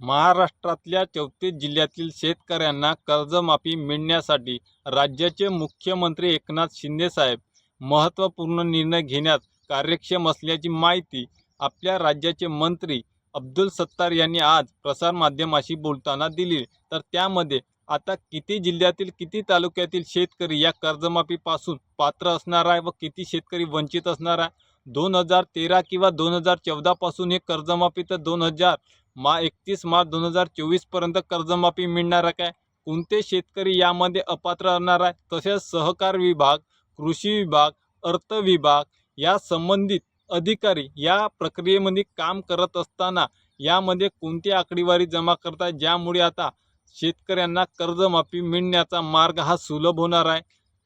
महाराष्ट्रातल्या चौतीस जिल्ह्यातील शेतकऱ्यांना कर्जमाफी मिळण्यासाठी राज्याचे मुख्यमंत्री एकनाथ शिंदेसाहेब महत्त्वपूर्ण निर्णय घेण्यात कार्यक्षम असल्याची माहिती आपल्या राज्याचे मंत्री अब्दुल सत्तार यांनी आज प्रसारमाध्यमाशी बोलताना दिली. तर त्यामध्ये आता किती जिल्ह्यातील किती तालुक्यातील शेतकरी या कर्जमाफीपासून पात्र असणार आहे व किती शेतकरी वंचित असणार आहे? दोन हजार तेरा किंवा दोन हजार चौदापासून हे कर्जमाफी तर दोन हजार मा एकतीस मार्च दोन हजार चोवीसपर्यंत कर्जमाफी मिळणार आहे काय? कोणते शेतकरी यामध्ये अपात्र राहणार आहे? तसेच सहकार विभाग कृषी विभाग अर्थ विभाग या संबंधित अधिकारी या प्रक्रियेमध्ये काम करत असताना यामध्ये कोणती आकडेवारी जमा करतात ज्यामुळे आता शेतकऱ्यांना कर्जमाफी मिळण्याचा मार्ग हा सुलभ होणार आहे.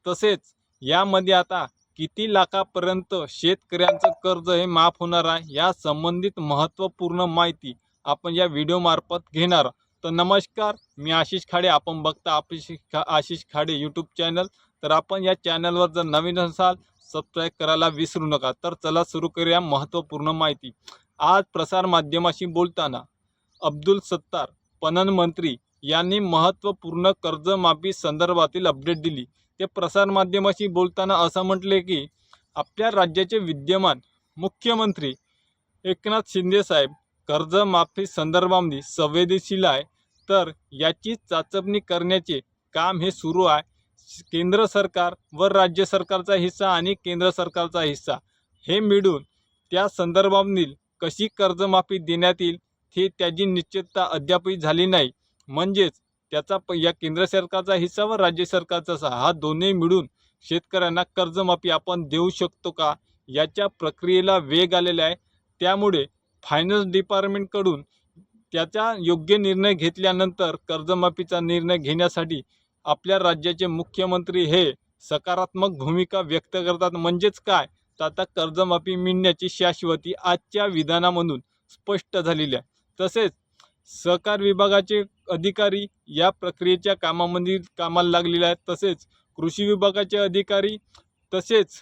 तसेच यामध्ये आता किती लाखापर्यंत शेतकऱ्यांचं कर्ज हे माफ होणार आहे? या संबंधित महत्त्वपूर्ण माहिती आपण या व्हिडिओमार्फत घेणार. तर नमस्कार मी आशिष खाडे. आपण बघता आशिष खा आशिष खाडे यूट्यूब चॅनल तर आपण या चॅनलवर जर नवीन असाल सबस्क्राईब करायला विसरू नका. तर चला सुरू करूया महत्त्वपूर्ण माहिती. आज प्रसारमाध्यमाशी बोलताना अब्दुल सत्तार पणन मंत्री यांनी महत्त्वपूर्ण कर्जमाफी संदर्भातील अपडेट दिली. ते प्रसारमाध्यमाशी बोलताना असं म्हटले की आपल्या राज्याचे विद्यमान मुख्यमंत्री एकनाथ शिंदेसाहेब कर्जमाफी संदर्भामध्ये संवेदनशील आहे. तर याची चाचपणी करण्याचे काम हे सुरू आहे. केंद्र सरकार व राज्य सरकारचा हिस्सा आणि केंद्र सरकारचा हिस्सा हे मिळून त्या संदर्भामधील कशी कर्जमाफी देण्यात येईल हे त्याची निश्चितता अद्यापही झाली नाही. म्हणजेच त्याचा प या केंद्र सरकारचा हिस्सा व राज्य सरकारचा हिस्सा हा दोन्ही मिळून शेतकऱ्यांना कर्जमाफी आपण देऊ शकतो का? याच्या प्रक्रियेला वेग आलेला आहे. त्यामुळे फायनान्स डिपार्टमेंटकडून त्याचा योग्य निर्णय घेतल्यानंतर कर्जमाफीचा निर्णय घेण्यासाठी आपल्या राज्याचे मुख्यमंत्री हे सकारात्मक भूमिका व्यक्त करतात. म्हणजेच काय? तर आता कर्जमाफी मिळण्याची शाश्वती आजच्या विधानामधून स्पष्ट झालेली आहे. तसेच सहकार विभागाचे अधिकारी या प्रक्रियेच्या कामामध्ये कामाला लागलेले आहेत. तसेच कृषी विभागाचे अधिकारी तसेच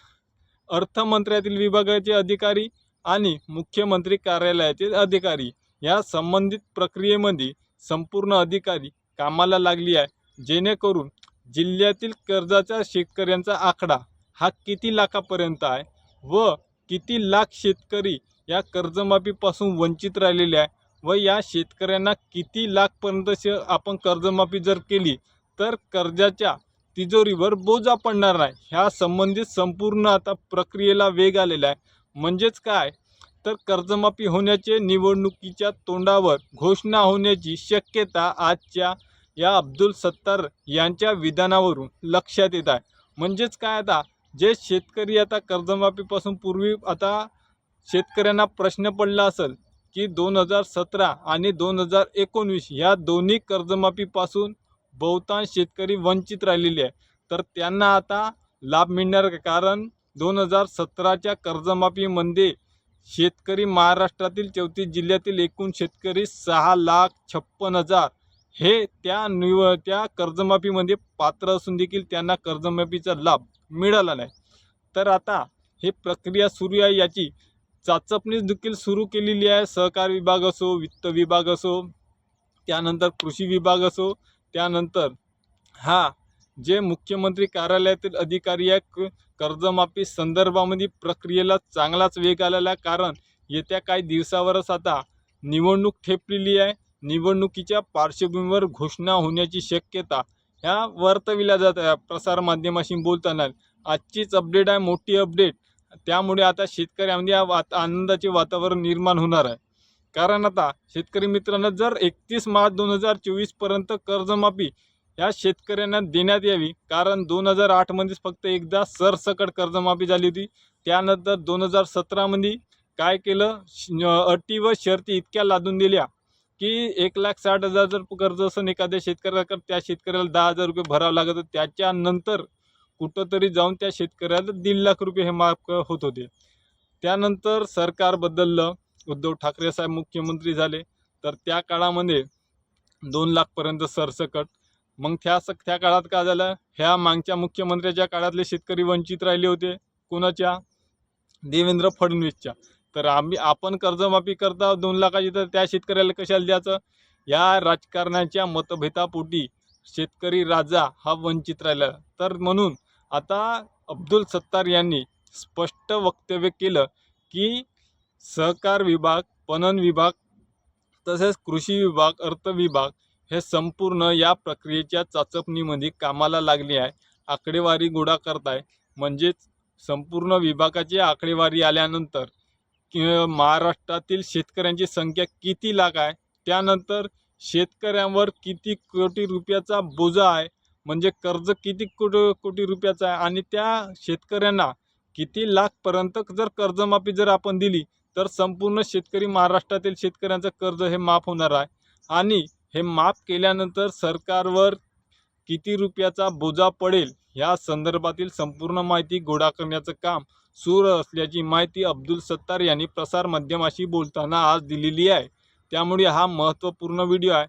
अर्थमंत्र्यातील विभागाचे अधिकारी आणि मुख्यमंत्री कार्यालयातील अधिकारी या संबंधित प्रक्रियेमध्ये संपूर्ण अधिकारी कामाला लागली आहे. जेणेकरून जिल्ह्यातील कर्जाच्या शेतकऱ्यांचा आकडा हा किती लाखापर्यंत आहे व किती लाख शेतकरी या कर्जमाफीपासून वंचित राहिलेले आहे व या शेतकऱ्यांना किती लाखपर्यंत श आपण कर्जमाफी जर केली तर कर्जाच्या तिजोरीवर बोजा पडणार नाही. ह्या संबंधित संपूर्ण आता प्रक्रियेला वेग आलेला आहे. म्हणजेच काय? तर कर्जमाफी होण्याचे निवडणुकीच्या तोंडावर घोषणा होण्याची शक्यता आजच्या या अब्दुल सत्तार यांच्या विधानावरून लक्षात येत आहे. म्हणजेच काय आता? जे शेतकरी आता कर्जमाफीपासून पूर्वी आता शेतकऱ्यांना प्रश्न पडला असेल की दोन हजार सतरा आणि दोन हजार एकोणवीस या दोन्ही कर्जमाफीपासून बहुतांश शेतकरी वंचित राहिलेले आहे तर त्यांना आता लाभ मिळणार कारण दोन हजार सतराच्या कर्जमाफीमध्ये शेतकरी महाराष्ट्रातील चौतीस जिल्ह्यातील एकूण शेतकरी सहा लाख छप्पन हजार. हे त्या निव त्या कर्जमाफीमध्ये पात्र असून देखील त्यांना कर्जमाफीचा लाभ मिळाला नाही. तर आता हे प्रक्रिया सुरू आहे याची चाचपणी देखील सुरू केलेली आहे. सहकार विभाग असो वित्त विभाग असो त्यानंतर कृषी विभाग असो त्यानंतर हा जे मुख्यमंत्री कार्यालयातील अधिकारी आहे क- कर्जमाफी संदर्भामध्ये प्रक्रियेला चांगलाच वेग आलेला आहे. कारण येत्या काही दिवसावरच आता निवडणूक ठेपलेली आहे. निवडणुकीच्या पार्श्वभूमीवर घोषणा होण्याची शक्यता ह्या वर्तविल्या जात आहे प्रसारमाध्यमाशी बोलताना आजचीच अपडेट आहे. मोठी अपडेट. त्यामुळे आता शेतकऱ्यामध्ये या वात आनंदाचे वातावरण निर्माण होणार आहे. कारण आता शेतकरी मित्रांनो जर एकतीस मार्च दोन हजार चोवीसपर्यंत कर्जमाफी या शेतकऱ्यांना देण्यात यावी. कारण दोन हजार आठमध्येच फक्त एकदा सरसकट कर्जमाफी झाली होती. त्यानंतर दोन हजार सतरामध्ये काय केलं? श- अटी व शर्ती इतक्या लादून दिल्या की एक लाख साठ हजार जर कर्ज असेल एखाद्या शेतकऱ्याला त्या शेतकऱ्याला दहा हजार रुपये भरावं लागत होतं. त्याच्यानंतर कुठंतरी जाऊन त्या शेतकऱ्याला दीड लाख रुपये हे माफ होत होते. त्यानंतर सरकार बदललं. उद्धव ठाकरे साहेब मुख्यमंत्री झाले. तर त्या काळामध्ये दोन लाखपर्यंत सरसकट मग त्या स त्या काळात काय झालं? ह्या मागच्या मुख्यमंत्र्याच्या काळातले शेतकरी वंचित राहिले होते. कोणाच्या? देवेंद्र फडणवीसच्या. तर आम्ही आपण कर्जमाफी करता दोन लाखाची तर त्या शेतकऱ्याला कशाला द्यायचं? या राजकारणाच्या मतभेदापोटी शेतकरी राजा हा वंचित राहिला. तर म्हणून आता अब्दुल सत्तार यांनी स्पष्ट वक्तव्य केलं की सहकार विभाग पणन विभाग तसेच कृषी विभाग अर्थ विभाग हे संपूर्ण या प्रक्रियेच्या चाचपणीमध्ये कामाला लागले आहे. आकडेवारी गोळा करत आहे म्हणजेच संपूर्ण विभागाची आकडेवारी आल्यानंतर की महाराष्ट्रातील शेतकऱ्यांची संख्या किती लाख आहे? त्यानंतर शेतकऱ्यांवर किती कोटी रुपयाचा बोजा आहे? म्हणजे कर्ज किती कोटी कोटी रुपयाचं आहे? आणि त्या शेतकऱ्यांना किती लाखपर्यंत जर कर्जमाफी जर आपण दिली तर संपूर्ण शेतकरी महाराष्ट्रातील शेतकऱ्यांचं कर्ज हे माफ होणार आहे. आणि हे माफ केल्यानंतर सरकारवर किती रुपयाचा बोजा पडेल या संदर्भातील संपूर्ण माहिती गोळा करण्याचं काम सुरू असल्याची माहिती अब्दुल सत्तार यांनी प्रसारमाध्यमाशी बोलताना आज दिलेली आहे. त्यामुळे हा महत्त्वपूर्ण व्हिडिओ आहे.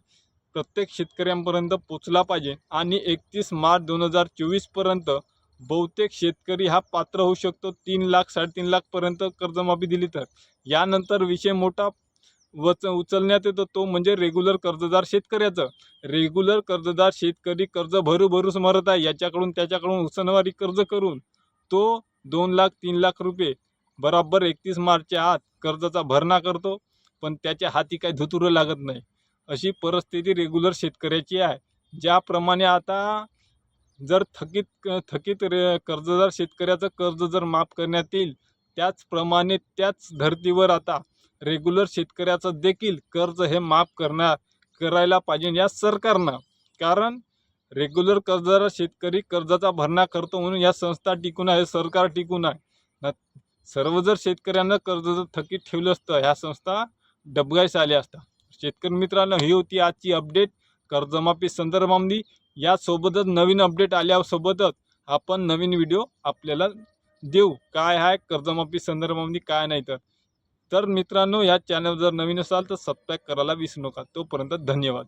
प्रत्येक शेतकऱ्यांपर्यंत पोचला पाहिजे आणि एकतीस मार्च दोन हजार चोवीसपर्यंत बहुतेक शेतकरी हा पात्र होऊ शकतो. तीन लाख साडेतीन लाखपर्यंत कर्जमाफी दिली तर. यानंतर विषय मोठा वच उचलण्यात येतो तो म्हणजे रेग्युलर कर्जदार शेतकऱ्याचं. रेग्युलर कर्जदार शेतकरी कर्ज भरू भरूच मरत आहे याच्याकडून त्याच्याकडून उसनवारी कर्ज करून तो दोन लाख तीन लाख रुपये बराबर एकतीस मार्चच्या आत कर्जाचा भरणा करतो पण त्याच्या हाती काही धुतुरं लागत नाही. अशी परिस्थिती रेग्युलर शेतकऱ्याची आहे. ज्याप्रमाणे आता जर थकीत थकीत रे कर्जदार शेतकऱ्याचं कर्ज जर माफ करण्यात येईल त्याचप्रमाणे त्याच धर्तीवर आता रेग्युलर शेतकऱ्याचं देखील कर्ज हे माफ करणार करायला पाहिजे या सरकारनं. कारण रेग्युलर कर्जदार शेतकरी कर्जाचा भरणा करतो म्हणून या संस्था टिकून आहे सरकार टिकून आहे. सर्व जर शेतकऱ्यांना कर्ज जर थकीत ठेवलं असतं ह्या संस्था डबगायस आल्या असतात शेतकरी मित्रांनो ही होती आजची अपडेट कर्जमाफी संदर्भामध्ये यासोबतच नवीन अपडेट आल्यासोबतच आपण नवीन व्हिडिओ आपल्याला देऊ. काय आहे कर्जमाफी संदर्भामध्ये काय नाही तर. तर मित्रांनो या चॅनल जर नवीन असाल तर सबस्क्राईब करायला विसरू नका. तोपर्यंत धन्यवाद.